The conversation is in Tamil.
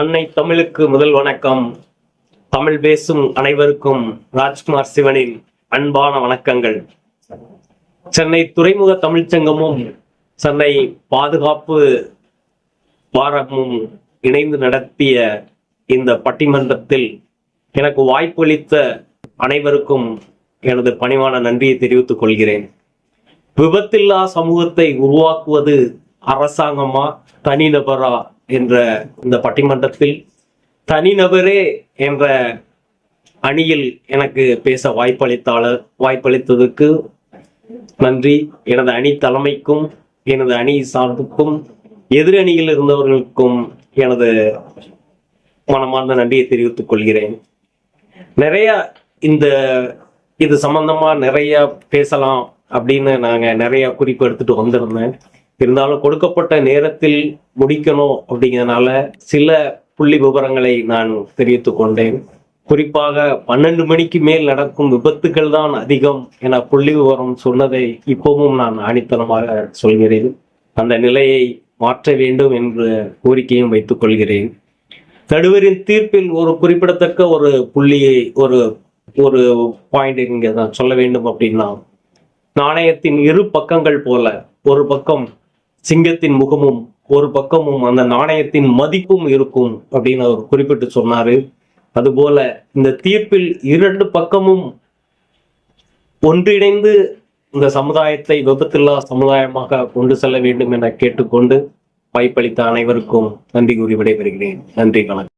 அன்னை தமிழுக்கு முதல் வணக்கம். தமிழ் பேசும் அனைவருக்கும் ராஜ்குமார் சிவனின் அன்பான வணக்கங்கள். சென்னை துறைமுக தமிழ்ச்சங்கமும் சென்னை பாதுகாப்பு வாரமும் இணைந்து நடத்திய இந்த பட்டிமன்றத்தில் எனக்கு வாய்ப்பளித்த அனைவருக்கும் எனது பணிவான நன்றியை தெரிவித்துக் கொள்கிறேன். விபத்தில்லா சமூகத்தை உருவாக்குவது அரசாங்கமா தனிநபரா என்ற இந்த பட்டிமன்றத்தில் தனிநபரே என்ற அணியில் எனக்கு பேச வாய்ப்பளித்தாளர் வாய்ப்பளித்ததற்கு நன்றி. எனது அணி தலைமைக்கும் எனது அணி சார்புக்கும் எதிரணியில் இருந்தவர்களுக்கும் எனது மனமார்ந்த நன்றியை தெரிவித்துக் கொள்கிறேன். நிறைய இந்த இது சம்பந்தமா நிறைய பேசலாம் அப்படின்னு நாங்க நிறைய குறிப்பு எடுத்துட்டு வந்திருந்தேன். இருந்தாலும் கொடுக்கப்பட்ட நேரத்தில் முடிக்கணும் அப்படிங்கிறதுனால சில புள்ளி விவரங்களை நான் தெரிவித்துக் கொண்டேன். குறிப்பாக பன்னெண்டு மணிக்கு மேல் நடக்கும் விபத்துகள் தான் அதிகம் என புள்ளி விவரம் சொன்னதை இப்பவும் நான் ஆணித்தனமாக சொல்கிறேன். அந்த நிலையை மாற்ற வேண்டும் என்ற கோரிக்கையும் வைத்துக் கொள்கிறேன். நடுவரின் தீர்ப்பில் ஒரு குறிப்பிடத்தக்க ஒரு புள்ளியை ஒரு ஒரு பாயிண்ட் இங்கே நான் சொல்ல வேண்டும் அப்படின்னா நாணயத்தின் இரு பக்கங்கள் போல ஒரு பக்கம் சிங்கத்தின் முகமும் ஒரு பக்கமும் அந்த நாணயத்தின் மதிப்பும் இருக்கும் அப்படின்னு அவர் குறிப்பிட்டு சொன்னாரு. அதுபோல இந்த தீர்ப்பில் இரண்டு பக்கமும் ஒன்றிணைந்து இந்த சமுதாயத்தை விபத்தில்லா சமுதாயமாக கொண்டு செல்ல வேண்டும் என கேட்டுக்கொண்டு வாய்ப்பளித்த அனைவருக்கும் நன்றி கூறி விடைபெறுகிறேன். நன்றி வணக்கம்.